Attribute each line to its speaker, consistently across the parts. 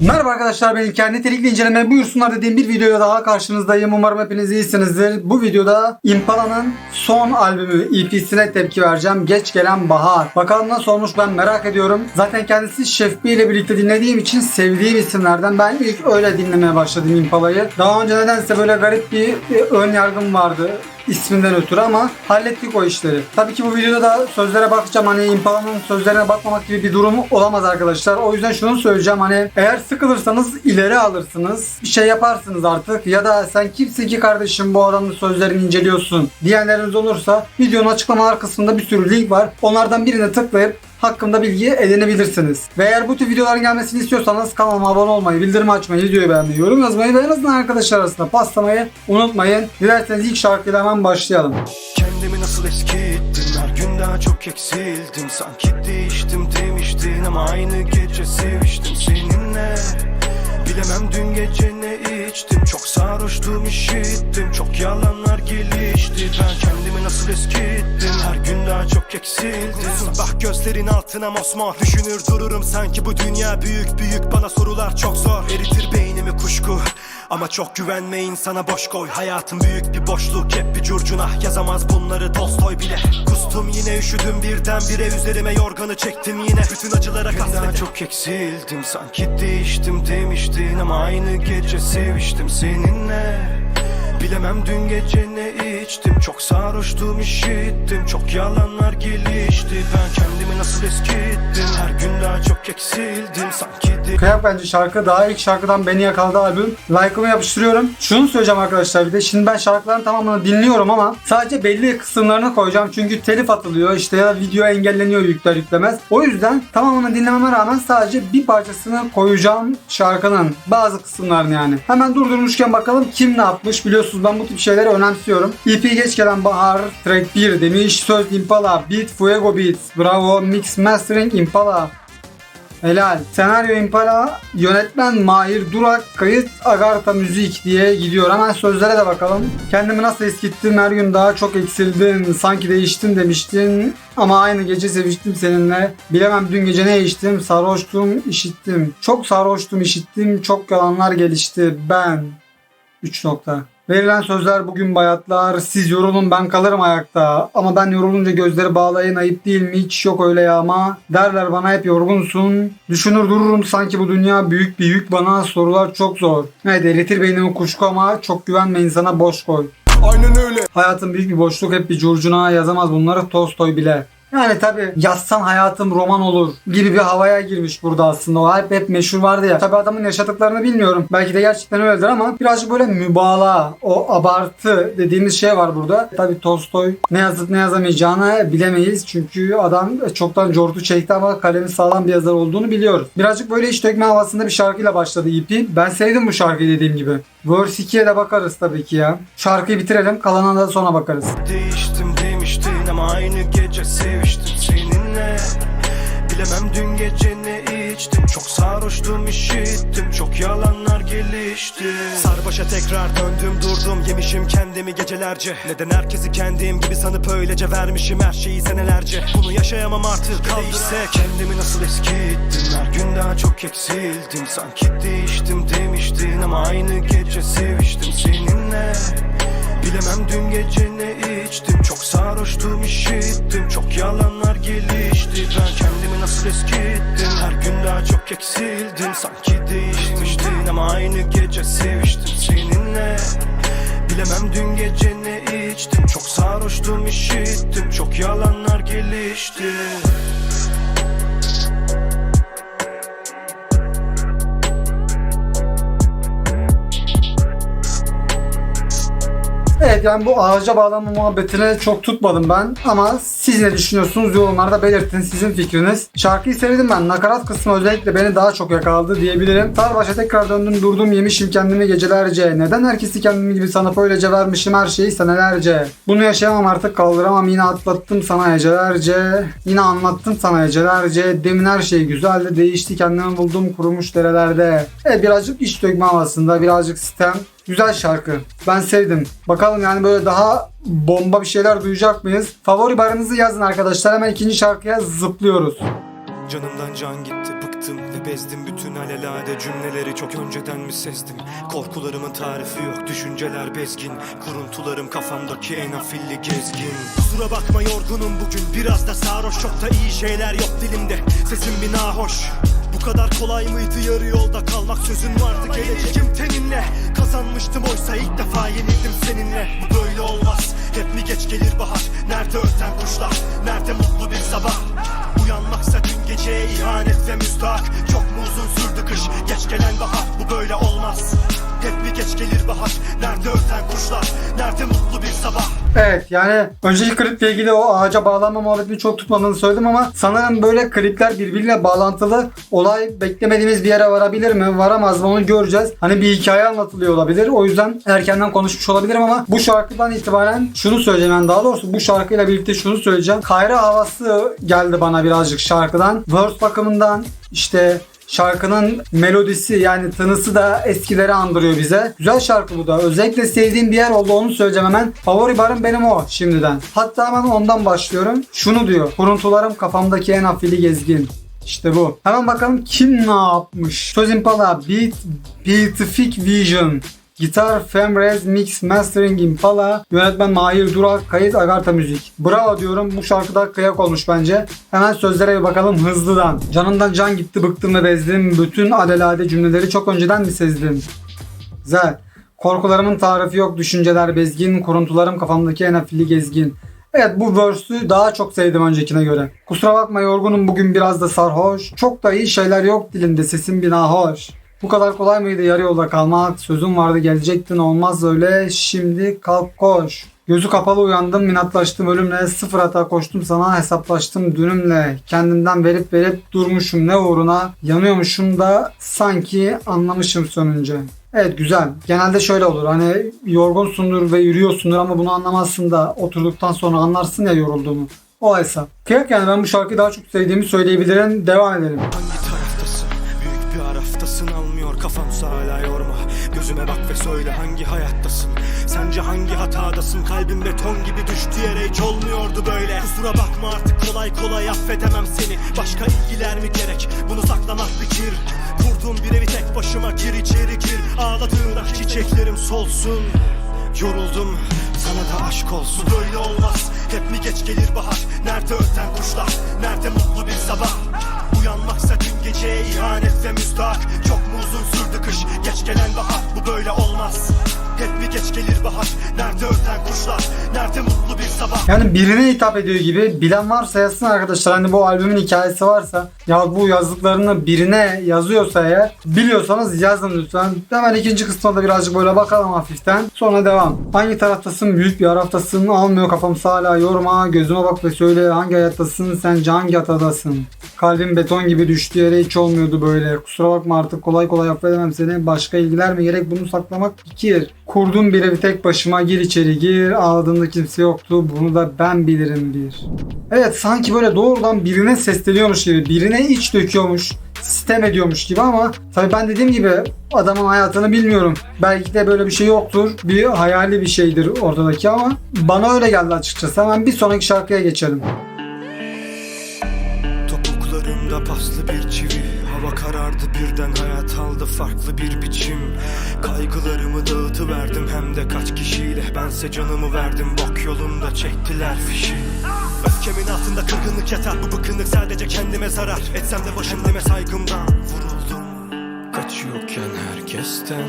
Speaker 1: Merhaba arkadaşlar ben İlker nitelikli inceleme buyursunlar dediğim bir videoya daha karşınızdayım. Umarım hepiniz iyisinizdir. Bu videoda Impala'nın son albümü EP'sine tepki vereceğim. Geç gelen bahar. Bakalım nasıl olmuş ben merak ediyorum. Zaten kendisi Şef B ile birlikte dinlediğim için sevdiğim isimlerden ben ilk öyle dinlemeye başladım Impala'yı. Daha önce nedense böyle garip bir bir ön yargım vardı isminden ötürü ama hallettik o işleri. Tabii ki bu videoda da sözlere bakacağım. Hani Impala'nın sözlerine bakmamak gibi bir durumu olamaz arkadaşlar. O yüzden şunu söyleyeceğim. Hani eğer sıkılırsanız ileri alırsınız. Bir şey yaparsınız artık. Ya da sen kimsin ki kardeşim bu adamın sözlerini inceliyorsun diyenleriniz olursa videonun açıklamalar kısmında bir sürü link var. Onlardan birine tıklayıp hakkında bilgi edinebilirsiniz. Ve eğer bu tür videoların gelmesini istiyorsanız kanalıma abone olmayı, bildirim açmayı, videoyu beğenmeyi, yorum yazmayı ve en azından arkadaşlar arasında paslamayı unutmayın. Dilerseniz ilk şarkıyla hemen başlayalım.
Speaker 2: Kendimi nasıl eskittim Her gün daha çok eksildim Sanki değiştim demiştin Ama aynı gece seviştim seninle Bilemem. Dün gece ne içtim? Çok sarhoştum işittim. Çok yalanlar gelişti. Ben kendimi nasıl eskittim? Her gün daha çok eksildim. Bak gözlerin altına mosmor Düşünür dururum sanki. Bu dünya büyük büyük. Bana sorular çok zor. Eritir beynimi kuşku ama çok güvenme insana boş koy. Hayatım büyük bir boşluk hep bir curcuna. Yazamaz bunları Tolstoy bile. Kustum yine üşüdüm birdenbire. Üzerime yorganı çektim yine. Bütün acılara kasvetim. çok eksildim. Sanki değiştim demiştin Ama aynı gece seviştim seninle Bilemem dün gece ne içtim Çok sarhoştum işittim Çok yalanlar gelişti Ben kendimi nasıl eskittim Her gün daha çok eksildim Sanki de
Speaker 1: Kıyak bence şarkı daha ilk şarkıdan beni yakaladı albüm. Like'ımı yapıştırıyorum. Şunu söyleyeceğim arkadaşlar bir de. Şimdi ben şarkıların tamamını dinliyorum ama sadece belli kısımlarını koyacağım. Çünkü telif atılıyor işte ya da video engelleniyor yükler yüklemez. O yüzden tamamını dinlememe rağmen sadece bir parçasını koyacağım şarkının. Bazı kısımlarını yani. Hemen durdurmuşken bakalım kim ne yapmış. Biliyorsunuz ben bu tip şeyleri önemsiyorum. EP geç gelen bahar track 1 demiş. Söz Impala, Beat Fuego Beats. Bravo. Mix Mastering Impala. Helal. Senaryo Impala, yönetmen Mahir Durak, kayıt Agartha Müzik diye gidiyor. Hemen sözlere de bakalım. Kendimi nasıl eskittim, her gün daha çok eksildim, sanki değiştin demiştin. Ama aynı gece seviştim seninle. Bilemem dün gece ne içtim, sarhoştum, işittim. Çok sarhoştum, işittim, çok yalanlar gelişti. Ben. 3 nokta. Verilen sözler bugün bayatlar. Siz yorulun ben kalırım ayakta. Ama ben yorulunca gözleri bağlayın ayıp değil mi? Hiç yok öyle ya ama. Derler bana hep yorgunsun. Düşünür dururum sanki bu dünya büyük bir yük bana. Sorular çok zor. Evet eritir beynimi kuşku ama çok güvenme insana boş koy.
Speaker 2: Aynen öyle
Speaker 1: Hayatın büyük bir boşluk hep bir curcuna yazamaz bunları Tolstoy bile. Yani tabi yazsan hayatım roman olur gibi bir havaya girmiş burada aslında. O hep, hep meşhur vardı ya. Tabi adamın yaşadıklarını bilmiyorum. Belki de gerçekten öyledir ama birazcık böyle mübalağa, o abartı dediğimiz şey var burada. Tabi Tolstoy ne yazıp ne yazamayacağını bilemeyiz. Çünkü adam çoktan cortu çekti ama kalemi sağlam bir yazar olduğunu biliyoruz. Birazcık böyle iş dökme havasında bir şarkıyla başladı EP. Ben sevdim bu şarkıyı dediğim gibi. Verse 2'ye de bakarız tabii ki ya. Şarkıyı bitirelim. Kalanına da sonra bakarız.
Speaker 2: Değiştim demiştin ama aynı gece seviştim seninle. Bilemem dün gece ne içtim. Çok sarhoştum işittim. Çok yalanlar gelişti. Sarbaşa tekrar döndüm durdum. Yemişim kendimi gecelerce. Neden herkesi kendim gibi sanıp öylece vermişim her şeyi senelerce? Bunu yaşayamam artık. Değişse kendimi nasıl eskittim? Her gün daha çok eksildim Sanki değiştim demiştin Ama aynı gece seviştim seninle. Bilemem dün gece ne içtim Çok sarhoştum işittim. Çok yalanlar gelişti. Ben kendimi nasıl eskittim? Her gün daha çok eksildim. Sanki değişmiştin Ama aynı gece seviştim seninle. Bilemem dün gece ne içtim. Çok sarhoştum işittim. Çok yalanlar gelişti.
Speaker 1: Evet yani bu ağaca bağlanma muhabbetine çok tutmadım ben ama siz ne düşünüyorsunuz yorumlarda belirtin sizin fikriniz. Şarkıyı sevdim ben nakarat kısmı özellikle beni daha çok yakaladı diyebilirim. Sarbaşa tekrar döndüm durdum yemişim kendimi gecelerce. Neden herkesi kendimi gibi sanıp öylece vermişim her şeyi senelerce. Bunu yaşayamam artık kaldıramam yine atlattım sana hecelerce. Yine anlattım sana hecelerce. Demin her şey güzeldi değişti kendimi buldum kurumuş derelerde. Evet birazcık iç dökme havasında birazcık sistem. Güzel şarkı. Ben sevdim. Bakalım yani böyle daha bomba bir şeyler duyacak mıyız? Favori barınızı yazın arkadaşlar. Hemen ikinci şarkıya zıplıyoruz.
Speaker 2: Canımdan can gitti bıktım ve bezdim bütün alelade cümleleri. Çok önceden mi sezdim? Korkularımın tarifi yok düşünceler bezgin. Kuruntularım kafamdaki en afilli gezgin. Kusura bakma yorgunum bugün biraz da sarhoş. Çok da iyi şeyler yok dilimde. Sesim bir nahoş kadar kolay mıydı yarı yolda kalmak? Sözün vardı geleceğim teninle. Kazanmıştım oysa ilk defa yenildim seninle. Bu böyle olmaz. Hep mi geç gelir bahar? Nerede öten kuşlar? Nerede mutlu bir sabah? Uyanmaksa dün geceye ihanet ve müstahak. Çok mu uzun sürdü kış? Geç gelen bahar. Bu böyle olmaz. Hep mi geç gelir bahar? Nerede öten kuşlar? Nerede mutlu bir sabah
Speaker 1: Evet yani önceki kliple ilgili o ağaca bağlanma muhabbetini çok tutmadığını söyledim ama sanırım böyle klipler birbiriyle bağlantılı olay beklemediğimiz bir yere varabilir mi varamaz mı onu göreceğiz. Hani bir hikaye anlatılıyor olabilir o yüzden erkenden konuşmuş olabilirim ama bu şarkıdan itibaren şunu söyleyeceğim yani daha doğrusu bu şarkıyla birlikte şunu söyleyeceğim. Kayra havası geldi bana birazcık şarkıdan. Verse bakımından işte Şarkının melodisi yani tınısı da eskileri andırıyor bize. Güzel şarkı bu da. Özellikle sevdiğim bir yer oldu onu söyleyeceğim hemen. Favori barım benim o şimdiden. Hatta hemen ondan başlıyorum. Şunu diyor. Kuruntularım kafamdaki en afili gezgin. İşte bu. Hemen bakalım kim ne yapmış. Söz Impala, Beat, Beatific Vision. Gitar, Femrez, Mix, Mastering Impala, yönetmen Mahir Durak, kayıt Agartha Müzik. Bravo diyorum. Bu şarkıda kıyak olmuş bence. Hemen sözlere bir bakalım hızlıdan. Canımdan can gitti, bıktım ve bezdim. Bütün alelade cümleleri çok önceden mi sezdim? Güzel. Korkularımın tarifi yok, düşünceler bezgin, kuruntularım kafamdaki en afilli gezgin. Evet bu verse'ü daha çok sevdim öncekine göre. Kusura bakma yorgunum bugün biraz da sarhoş. Çok da iyi şeyler yok dilimde sesim bir nahoş. Bu kadar kolay mıydı yarı yolda kalmak? Sözüm vardı gelecektin olmaz öyle. Şimdi kalk koş. Gözü kapalı uyandım minatlaştım ölümle sıfır hata koştum sana hesaplaştım dünümle kendimden verip verip durmuşum ne uğruna yanıyormuşum da sanki anlamışım sönünce. Evet güzel. Genelde şöyle olur. Hani yorgunsundur ve yürüyorsundur ama bunu anlamazsın da oturduktan sonra anlarsın ya yorulduğunu. O hesap. Kıyak yani ben bu şarkıyı daha çok sevdiğimi söyleyebilirim. Devam edelim.
Speaker 2: Kafamsa hala yorma. Gözüme bak ve söyle hangi hayattasın? Sence hangi hatadasın? Kalbim beton gibi düştü yere hiç olmuyordu böyle. Kusura bakma artık kolay kolay affedemem seni. Başka ilgiler mi gerek? Bunu saklamak bir kir Kurduğum bir evi tek başıma gir içeri gir. Ağladığın ah çiçeklerim solsun. Yoruldum sana da aşk olsun. Böyle olmaz. Hep mi geç gelir bahar? Nerede öten kuşlar? Nerede mutlu bir sabah? Uyanmaksa dün geceye ihanet ve müstahak. Çok uzun sürdü kış geç gelen bahar Bu böyle olmaz hep mi geç gelir bahar Nerede öten kuşlar nerede mutlu bir sabah
Speaker 1: Yani birine hitap ediyor gibi bilen varsa yazsın arkadaşlar. Hani bu albümün hikayesi varsa ya bu yazdıklarını birine yazıyorsa eğer biliyorsanız yazın lütfen. Hemen ikinci kısmına da birazcık böyle bakalım hafiften. Sonra devam. Hangi taraftasın? Büyük bir araftasın. Almıyor kafam hala yorma. Gözüme bak ve söyle hangi hayattasın? Sence hangi hatadasın? Kalbim beton gibi düştü yere hiç olmuyordu böyle. Kusura bakma artık kolay kolay affedemem seni. Başka ilgiler mi gerek bunu saklamak? İki. Kurdum bir evi tek başıma gir içeri gir. Ağladığında kimse yoktu. Bunu da ben bilirim bir. Evet sanki böyle doğrudan birine sesleniyormuş gibi. Birine iç döküyormuş. Sistem ediyormuş gibi ama tabii ben dediğim gibi adamın hayatını bilmiyorum. Belki de böyle bir şey yoktur. Bir hayali bir şeydir ortadaki ama bana öyle geldi açıkçası. Hemen bir sonraki şarkıya geçelim.
Speaker 2: Topuklarımda paslı bir çivi birden hayat aldı farklı bir biçim. Kaygılarımı dağıtıverdim hem de kaç kişiyle. Bense canımı verdim bok yolunda çektiler fişi. Öfkemin altında kırgınlık yatar Bu bıkkınlık sadece kendime zarar. Etsem de başım deme saygımdan Vuruldum. Kaçıyorken herkesten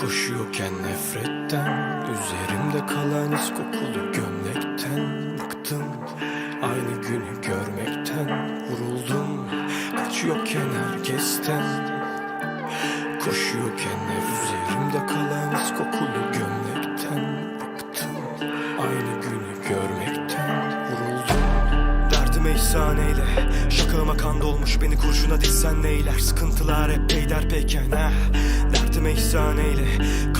Speaker 2: Koşuyorken nefretten. Üzerimde kalan iz kokulu gömlekten Bıktım. Aynı günü Vuruldum kaçıyorken herkesten Koşuyorken hep üzerimde kalan kokulu gömlekten Bıktım. Aynı günü görmekten Vuruldum. Derdime ihsan eyle Şakağıma kan dolmuş beni kurşuna diksen neyler? Sıkıntılar hep peyderpeyken ha Dert Derdime ihsan eyle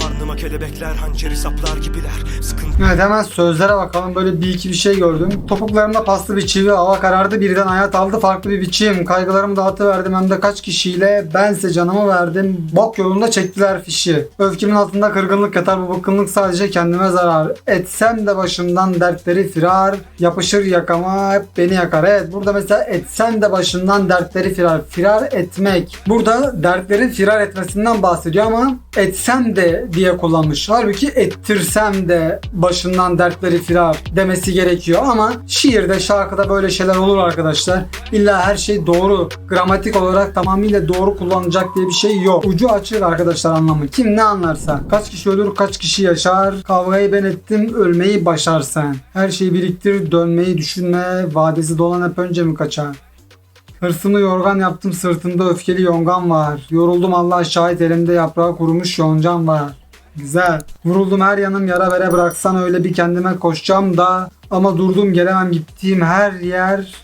Speaker 2: Karnıma kelebekler hançeri saplar gibiler Sıkıntı
Speaker 1: Evet hemen sözlere bakalım. Böyle bir iki bir şey gördüm. Topuklarımda paslı bir çivi. Hava karardı birden hayat aldı farklı bir biçim. Kaygılarımı dağıtıverdim hem de kaç kişiyle. Bense canımı verdim. Bok yolunda çektiler fişi. Öfkemin altında kırgınlık yatar. Bu bıkkınlık sadece kendime zarar. Etsem de başımdan dertleri firar. Yapışır yakama hep beni yakar. Evet burada mesela etsem de başından dertleri firar. Firar etmek. Burada dertlerin firar etmesinden bahsediyor ama etsem de diye kullanmış. Halbuki ettirsem de başından dertleri firar demesi gerekiyor ama şiirde şarkıda böyle şeyler olur arkadaşlar. İlla her şey doğru gramatik olarak tamamıyla doğru kullanılacak diye bir şey yok. Ucu açık arkadaşlar anlamı. Kim ne anlarsa. Kaç kişi ölür kaç kişi yaşar. Kavgayı ben ettim ölmeyi başarsan. Her şeyi biriktir dönmeyi düşünme. Vadesi dolan hep önce mi kaçar? Hırsımı yorgan yaptım sırtımda öfkeli yongan var. Yoruldum Allah şahit elimde yaprağı kurumuş yoncan var. Güzel. Vuruldum her yanım yara bere bıraksan öyle bir kendime koşacağım da ama durdum gelemem gittiğim her yer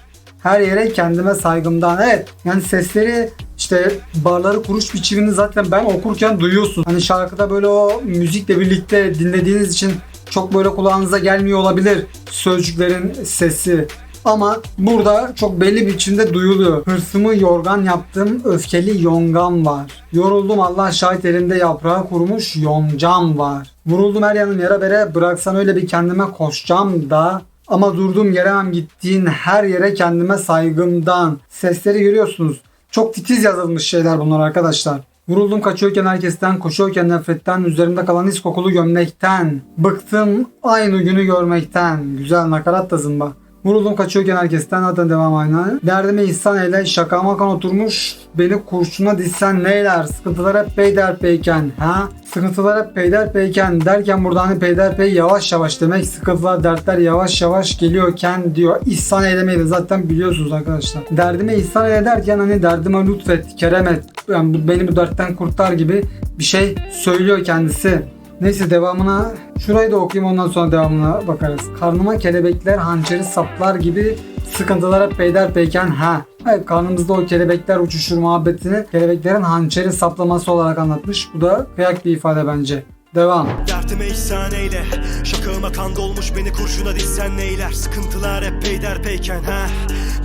Speaker 1: her yere kendime saygımdan. Evet yani sesleri işte barları kuruş biçimini zaten ben okurken duyuyorsun. Hani şarkıda böyle o müzikle birlikte dinlediğiniz için çok böyle kulağınıza gelmiyor olabilir sözcüklerin sesi. Ama burada çok belli bir biçimde duyuluyor. Hırsımı yorgan yaptım, öfkeli yongam var. Yoruldum Allah şahit elimde yaprağı kurumuş yoncam var. Vuruldum her yanım yara bere bıraksan öyle bir kendime koşacağım da ama durdum gelemem gittiğin her yere kendime saygımdan. Sesleri görüyorsunuz. Çok titiz yazılmış şeyler bunlar arkadaşlar. Vuruldum kaçıyorken herkesten, koşuyorken nefretten, üzerimde kalan is kokulu gömlekten. Bıktım aynı günü görmekten. Güzel nakarat da zımba. Vuruldum kaçıyorken herkesten zaten devam aynı. Derdime ihsan eyle şakama kan oturmuş beni kurşuna dizsen neyler sıkıntılar hep peyderpeyken ha sıkıntılar hep peyderpeyken derken burada hani peyderpey yavaş yavaş demek sıkıntılar dertler yavaş yavaş geliyorken diyor ihsan eylemeyi zaten biliyorsunuz arkadaşlar. Derdime ihsan eyle derken hani derdime lütfet kerem et yani beni bu dertten kurtar gibi bir şey söylüyor kendisi. Neyse devamına şurayı da okuyayım ondan sonra devamına bakarız. Karnıma kelebekler hançeri saplar gibi sıkıntılar hep peyderpeyken ha. Evet karnımızda o kelebekler uçuşur muhabbetini kelebeklerin hançeri saplaması olarak anlatmış. Bu da kıyak bir ifade bence. Devam.
Speaker 2: Derdime ihsan eyle. Şakağıma kan dolmuş beni kurşuna dizsen neyler? Sıkıntılar hep peyderpeyken ha?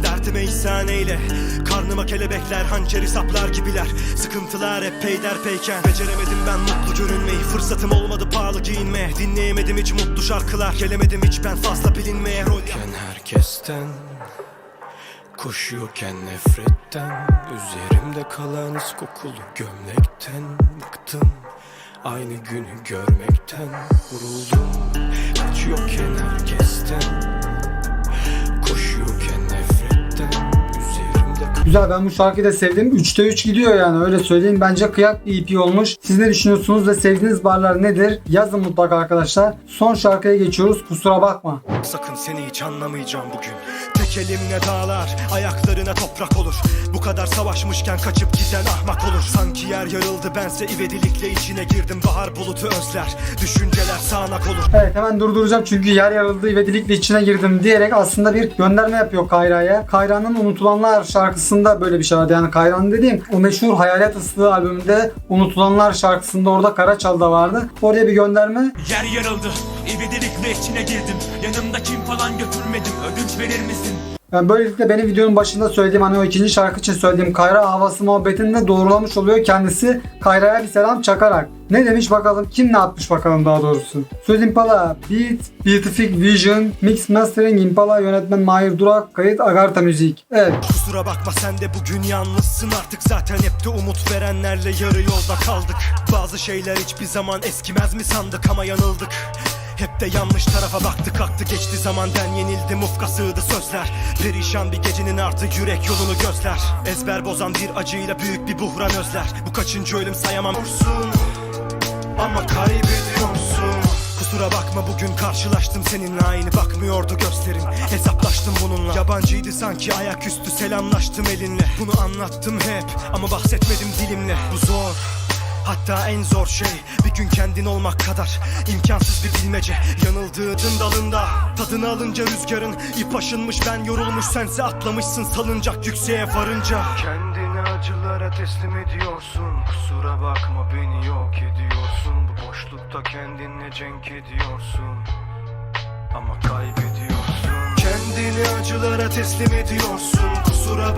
Speaker 2: Derdime ihsan eyle. Karnıma kelebekler hançeri saplar gibiler. Sıkıntılar hep peyderpeyken Beceremedim ben mutlu görünmeyi. Fırsatım olmadı pahalı giyinmeye. Dinleyemedim hiç mutlu şarkılar. Gelemedim hiç ben fazla bilinmeye. Rol herkesten Koşuyorken nefretten Üzerimde kalan is kokulu gömlekten Bıktım Aynı günü görmekten Vuruldum Kaçıyorken herkesten Koşuyorken nefretten Üzerimde
Speaker 1: Güzel ben bu şarkıyı da sevdim. 3'te 3 gidiyor yani öyle söyleyeyim. Bence kıyak bir EP olmuş. Siz ne düşünüyorsunuz ve sevdiğiniz barlar nedir? Yazın mutlaka arkadaşlar. Son şarkıya geçiyoruz. Kusura bakma.
Speaker 2: Sakın seni hiç anlamayacağım bugün Tek elimle dağlar ayaklarına toprak olur Bu kadar savaşmışken kaçıp giden ahmak olur Sanki yer yarıldı bense ivedilikle içine girdim Bahar bulutu özler düşünceler sağanak olur
Speaker 1: Evet hemen durduracağım çünkü yer yarıldı ve dilikle içine girdim diyerek aslında bir gönderme yapıyor Kayra'ya. Kayra'nın Unutulanlar şarkısında böyle bir şey vardı. Yani Kayra'nın dediğim o meşhur Hayalet Islığı albümünde Unutulanlar şarkısında orada Karaçal da vardı. Oraya bir gönderme.
Speaker 3: Yer yarıldı, ivedilikle içine girdim Yanımda kim falan götürmedim, ödünç verir misin?
Speaker 1: Yani böylelikle benim videonun başında söylediğim hani o ikinci şarkı için söylediğim Kayra havası muhabbetini de doğrulamış oluyor kendisi Kayra'ya bir selam çakarak. Ne demiş bakalım kim ne yapmış bakalım daha doğrusu. Söz Impala, Beat, Beatific Vision, Mix Mastering Impala, yönetmen Mahir Durak, kayıt Agartha Müzik. Evet
Speaker 2: Kusura bakma sen de bugün yalnızsın artık zaten hep de umut verenlerle yarı yolda kaldık Bazı şeyler hiçbir zaman eskimez mi sandık ama yanıldık hep de yanlış tarafa baktık aktı geçti zaman ben yenildim ufka sığdı sözler. Perişan bir gecenin artık yürek yolunu gözler. Ezber bozan bir acıyla büyük bir buhran özler. Bu kaçıncı ölüm sayamam. Vursun ama kaybediyorsun. Kusura bakma bugün karşılaştım seninle. Aynı bakmıyordu gözlerin Hesaplaştım bununla. Yabancıydı sanki ayaküstü selamlaştım elinle. Bunu anlattım hep ama bahsetmedim dilimle. Bu zor Hatta en zor şey bir gün kendin olmak kadar imkansız bir bilmece. Yanıldığın dalında tadını alınca rüzgarın ip aşınmış ben yorulmuş sense atlamışsın salıncak yükseğe varınca. Kendine acılara teslim ediyorsun Kusura bakma beni yok ediyorsun. Bu boşlukta kendinle cenk ediyorsun Ama kaybediyorsun. Kendini acılara teslim ediyorsun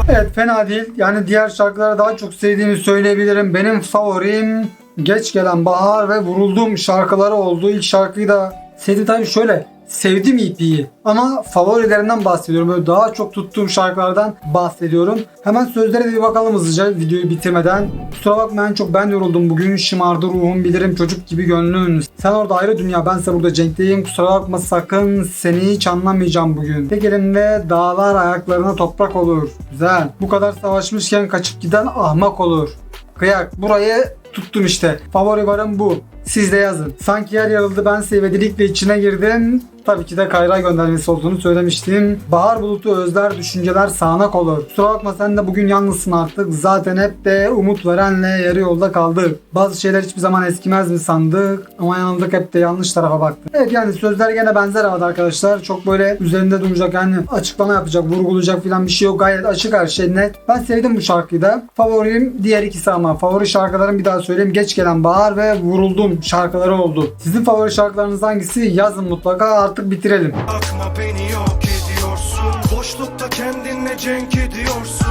Speaker 1: Evet fena değil. Yani diğer şarkıları daha çok sevdiğimi söyleyebilirim. Benim favorim Geç Gelen Bahar ve Vuruldum şarkıları oldu. İlk şarkıyı da sevdim tabii şöyle. Sevdim EP'yi ama favorilerinden bahsediyorum. Böyle daha çok tuttuğum şarkılardan bahsediyorum. Hemen sözlere bir bakalım hızlıca videoyu bitirmeden. Kusura bakmayın çok ben yoruldum bugün. Şımardı ruhum bilirim çocuk gibi gönlün. Sen orada ayrı dünya bense burada cenkteyim. Kusura bakma sakın seni hiç anlamayacağım bugün. Tek elimde dağlar ayaklarına toprak olur. Güzel. Bu kadar savaşmışken kaçıp giden ahmak olur. Kıyak burayı tuttum işte. Favori varım bu. Siz de yazın. Sanki yer yarıldı ben sevedilikle içine girdim. Tabii ki de Kayra göndermesi olduğunu söylemiştim. Bahar bulutu özler düşünceler sağanak olur. Kusura bakma sen de bugün yalnızsın artık. Zaten hep de umut verenle yarı yolda kaldık. Bazı şeyler hiçbir zaman eskimez mi sandık. Ama yanıldık hep de yanlış tarafa baktık. Evet yani sözler gene benzer havada arkadaşlar. Çok böyle üzerinde duracak yani açıklama yapacak, vurgulayacak falan bir şey yok. Gayet açık her şey net. Ben sevdim bu şarkıyı da. Favorim diğer ikisi ama. Favori şarkılarım bir daha söyleyeyim. Geç gelen bahar ve vuruldum şarkıları oldu. Sizin favori şarkılarınız hangisi? Yazın mutlaka artık bitirelim.
Speaker 2: Bakma beni yok ediyorsun. Boşlukta kendinle cenk ediyorsun.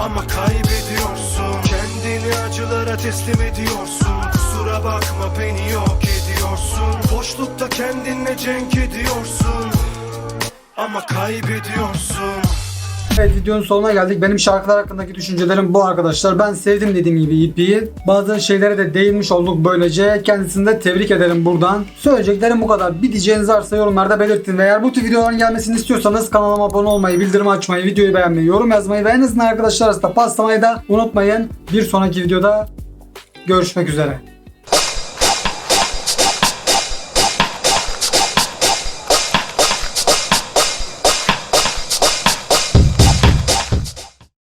Speaker 2: Ama kaybediyorsun. Kendini acılara teslim ediyorsun. Kusura bakma beni yok ediyorsun. Boşlukta kendinle cenk ediyorsun. Ama kaybediyorsun
Speaker 1: Evet videonun sonuna geldik. Benim şarkılar hakkındaki düşüncelerim bu arkadaşlar. Ben sevdim dediğim gibi EP'yi. Bazı şeylere de değinmiş olduk böylece. Kendisini de tebrik ederim buradan. Söyleyeceklerim bu kadar. Bir diyeceğiniz varsa yorumlarda belirtin. Ve eğer bu tür videoların gelmesini istiyorsanız kanalıma abone olmayı, bildirim açmayı, videoyu beğenmeyi, yorum yazmayı ve en azından arkadaşlar arasında paslamayı da unutmayın. Bir sonraki videoda görüşmek üzere.